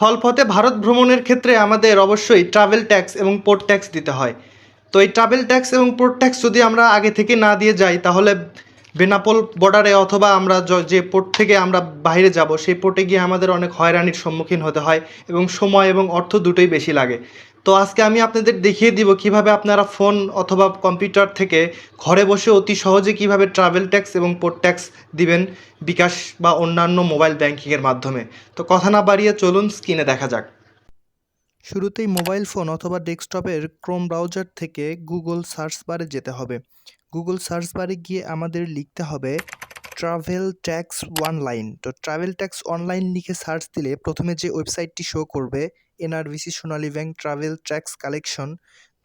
ফলপথে ভারত ভ্রমণের ক্ষেত্রে আমাদের অবশ্যই ট্রাভেল ট্যাক্স এবং পোর্ট ট্যাক্স দিতে হয়। তো এই ট্রাভেল ট্যাক্স এবং পোর্ট ট্যাক্স যদি আমরা আগে থেকে না দিয়ে যাই, তাহলে বেনাপোল বর্ডারে অথবা আমরা যে পোর্ট থেকে আমরা বাইরে যাব, সেই পোর্টে গিয়ে আমাদের অনেক হয়রানির সম্মুখীন হতে হয় এবং সময় এবং অর্থ দুটোই বেশি লাগে। তো আজকে আমি আপনাদের দেখিয়ে দিব কীভাবে আপনারা ফোন অথবা কম্পিউটার থেকে ঘরে বসে অতি সহজে কীভাবে ট্রাভেল ট্যাক্স এবং পোর্ট ট্যাক্স দিবেন বিকাশ বা অন্যান্য মোবাইল ব্যাংকিংয়ের মাধ্যমে। তো কথা না বাড়িয়ে চলুন স্ক্রিনে দেখা যাক। শুরুতেই মোবাইল ফোন অথবা ডেস্কটপের ক্রোম ব্রাউজার থেকে গুগল সার্চ বারে যেতে হবে। গুগল সার্চ বারে গিয়ে আমাদের লিখতে হবে ট্রাভেল ট্যাক্স অনলাইন তো ট্রাভেল ট্যাক্স অনলাইন লিখে সার্চ দিলে প্রথমে যে ওয়েবসাইটটি শো করবে NRBC Sonali bank travel tax collection.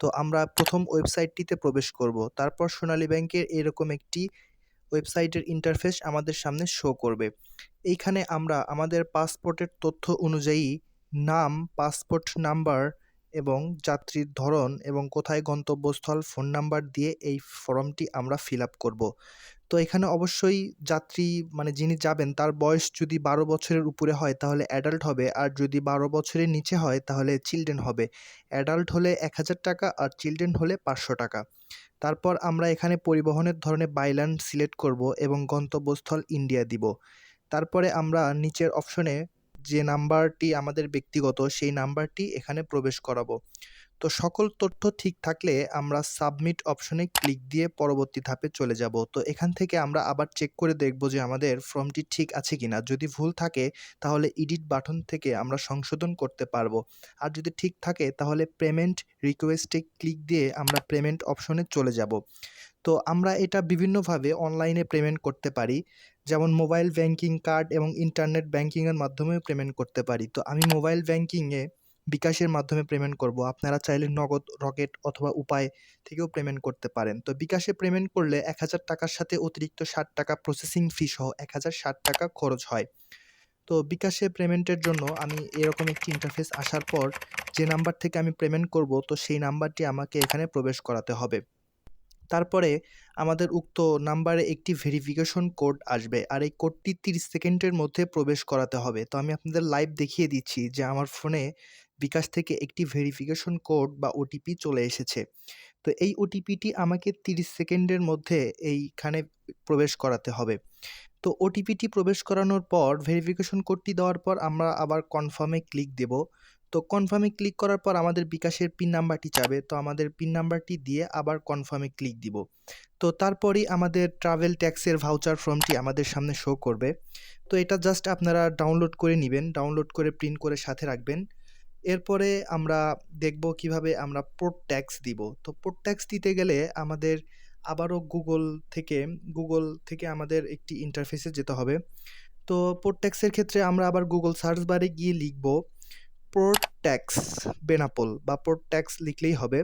তো আমরা প্রথম ওয়েবসাইটটিতে প্রবেশ করব। তারপর সোনালী ব্যাংকের এরকম একটি ওয়েবসাইটের ইন্টারফেস আমাদের সামনে শো করবে। এইখানে আমরা আমাদের পাসপোর্টের তথ্য অনুযায়ী নাম, পাসপোর্ট নাম্বার এবং যাত্রীর ধরন এবং কোথায় গন্তব্যস্থল ফোন নাম্বার দিয়ে এই ফর্মটি আমরা ফিল আপ করব। তো এখানে অবশ্যই যাত্রী মানে যিনি যাবেন, তার বয়স যদি বারো বছরের উপরে হয়, তাহলে অ্যাডাল্ট হবে। আর যদি বারো বছরের নিচে হয়, তাহলে চিলড্রেন হবে। অ্যাডাল্ট হলে এক হাজার টাকা আর চিলড্রেন হলে পাঁচশো টাকা। তারপর আমরা এখানে পরিবহনের ধরনে বাইল্যান্ড সিলেক্ট করব এবং গন্তব্যস্থল ইন্ডিয়া দিব। তারপরে আমরা নিচের অপশনে যে নাম্বারটি আমাদের ব্যক্তিগত, সেই নাম্বারটি এখানে প্রবেশ করাবো। তো সকল তথ্য ঠিক থাকলে আমরা সাবমিট অপশনে ক্লিক দিয়ে পরবর্তী ধাপে চলে যাব। তো এখান থেকে আমরা আবার চেক করে দেখব যে আমাদের ফর্মটি ঠিক আছে কিনা। যদি ভুল থাকে, তাহলে এডিট বাটন থেকে আমরা সংশোধন করতে পারব। আর যদি ঠিক থাকে, তাহলে পেমেন্ট রিকোয়েস্টে ক্লিক দিয়ে আমরা পেমেন্ট অপশনে চলে যাব। তো আমরা এটা বিভিন্নভাবে অনলাইনে পেমেন্ট করতে পারি। যেমন মোবাইল ব্যাংকিং কার্ড এবং ইন্টারনেট ব্যাংকিংয়ের মাধ্যমেও পেমেন্ট করতে পারি। তো আমি মোবাইল ব্যাংকিংয়ে বিকাশের মাধ্যমে পেমেন্ট করব। আপনারা চাইলে নগদ, রকেট অথবা উপায় থেকেও পেমেন্ট করতে পারেন। তো বিকাশে পেমেন্ট করলে এক হাজার টাকার সাথে অতিরিক্ত ষাট টাকা প্রসেসিং ফি সহ এক হাজার ষাট টাকা খরচ হয়। তো বিকাশে পেমেন্টের জন্য আমি এরকম একটি ইন্টারফেস আসার পর যে নাম্বার থেকে আমি পেমেন্ট করব, তো সেই নাম্বারটি আমাকে এখানে প্রবেশ করাতে হবে। তারপরে আমাদের উক্ত নাম্বারে একটি ভেরিফিকেশন কোড আসবে। আর এই কোডটি তিরিশ সেকেন্ডের মধ্যে প্রবেশ করাতে হবে। তো আমি আপনাদের লাইভ দেখিয়ে দিচ্ছি যে আমার ফোনে বিকাশ থেকে একটি ভেরিফিকেশন কোড বা ওটিপি চলে এসেছে। তো এই ওটিপিটি আমাকে তিরিশ সেকেন্ডের মধ্যে এইখানে প্রবেশ করাতে হবে। তো ওটিপিটি প্রবেশ করানোর পর ভেরিফিকেশন কোডটি দেওয়ার পর আমরা আবার কনফার্মে ক্লিক দেব। তো কনফার্মে ক্লিক করার পর আমাদের বিকাশের পিন নাম্বারটি চাবে। তো আমাদের পিন নাম্বারটি দিয়ে আবার কনফার্মে ক্লিক দিব। তো তারপরেই আমাদের ট্রাভেল ট্যাক্সের ভাউচার ফর্মটি আমাদের সামনে শো করবে। তো এটা জাস্ট আপনারা ডাউনলোড করে নেবেন। ডাউনলোড করে প্রিন্ট করে সাথে রাখবেন। এরপরে আমরা দেখব কীভাবে আমরা পোর্ট ট্যাক্স দিব। তো পোর্ট ট্যাক্স দিতে গেলে আমাদের আবারও গুগল থেকে গুগল থেকে আমাদের একটি ইন্টারফেসে যেতে হবে। তো পোর্ট ট্যাক্সের ক্ষেত্রে আমরা আবার গুগল সার্চ বারে গিয়ে লিখব পোর্ট ট্যাক্স বেনাপোল বা পোর্ট ট্যাক্স লিখলেই হবে।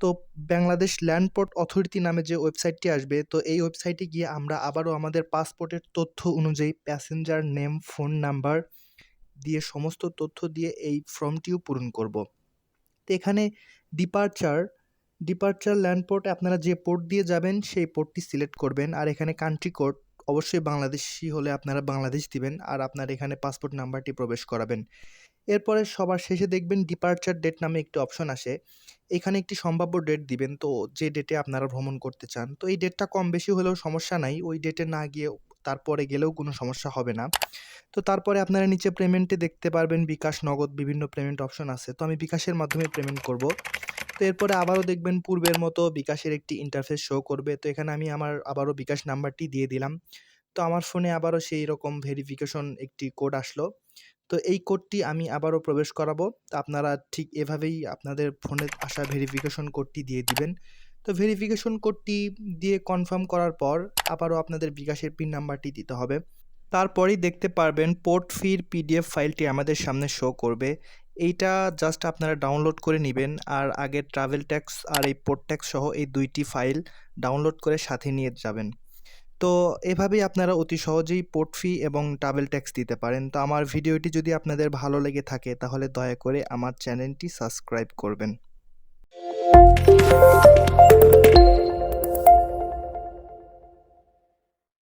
তো বাংলাদেশ ল্যান্ড পোর্ট অথরিটি নামে যে ওয়েবসাইটটি আসবে, তো এই ওয়েবসাইটে গিয়ে আমরা আবারও আমাদের পাসপোর্টের তথ্য অনুযায়ী প্যাসেঞ্জার নেম ফোন নাম্বার দিয়ে সমস্ত তথ্য দিয়ে এই ফর্মটিও পূরণ করব। তো এখানে ডিপার্চার ডিপার্চার ল্যান্ড পোর্টে আপনারা যে পোর্ট দিয়ে যাবেন, সেই পোর্টটি সিলেক্ট করবেন। আর এখানে কান্ট্রি কোড অবশ্যই বাংলাদেশি হলে আপনারা বাংলাদেশ দিবেন আর আপনার এখানে পাসপোর্ট নাম্বারটি প্রবেশ করাবেন। এরপরে সবার শেষে দেখবেন ডিপার্চার ডেট নামে একটি অপশন আসে। এখানে একটি সম্ভাব্য ডেট দিবেন। তো যে ডেটে আপনারা ভ্রমণ করতে চান। তো এই ডেটটা কম বেশি হলেও সমস্যা নাই। ওই ডেটে না গিয়ে তারপরে গেলেও কোনো সমস্যা হবে না। তো তারপরে আপনারা নিচে পেমেন্টে দেখতে পারবেন, বিকাশ, নগদ, বিভিন্ন পেমেন্ট অপশন আছে। তো আমি বিকাশের মাধ্যমে পেমেন্ট করব। তো এরপরে আবারও দেখবেন পূর্বের মতো বিকাশের একটি ইন্টারফেস শো করবে। তো এখানে আমি আমার আবারও বিকাশ নাম্বারটি দিয়ে দিলাম। তো আমার ফোনে আবারও সেই রকম ভেরিফিকেশন একটি কোড আসলো। তো এই কোডটি আমি আবারও প্রবেশ করাবো। তো আপনারা ঠিক এভাবেই আপনাদের ফোনে আসা ভেরিফিকেশন কোডটি দিয়ে দিবেন। তো ভেরিফিকেশন কোডটি দিয়ে কনফার্ম করার পর আবারও আপনাদের বিকাশের পিন নাম্বারটি দিতে হবে। তারপরেই দেখতে পারবেন পোর্ট ফির পিডিএফ ফাইলটি আমাদের সামনে শো করবে। এইটা জাস্ট আপনারা ডাউনলোড করে নেবেন আর আগের ট্রাভেল ট্যাক্স আর এই পোর্ট ট্যাক্স সহ এই দুইটি ফাইল ডাউনলোড করে সাথে নিয়ে যাবেন। তো এভাবেই আপনারা অতি সহজেই পোর্ট ফি এবং ট্রাভেল ট্যাক্স দিতে পারেন। তো আমার ভিডিওটি যদি আপনাদের ভালো লেগে থাকে তাহলে দয়া করে আমার চ্যানেলটি সাবস্ক্রাইব করবেন।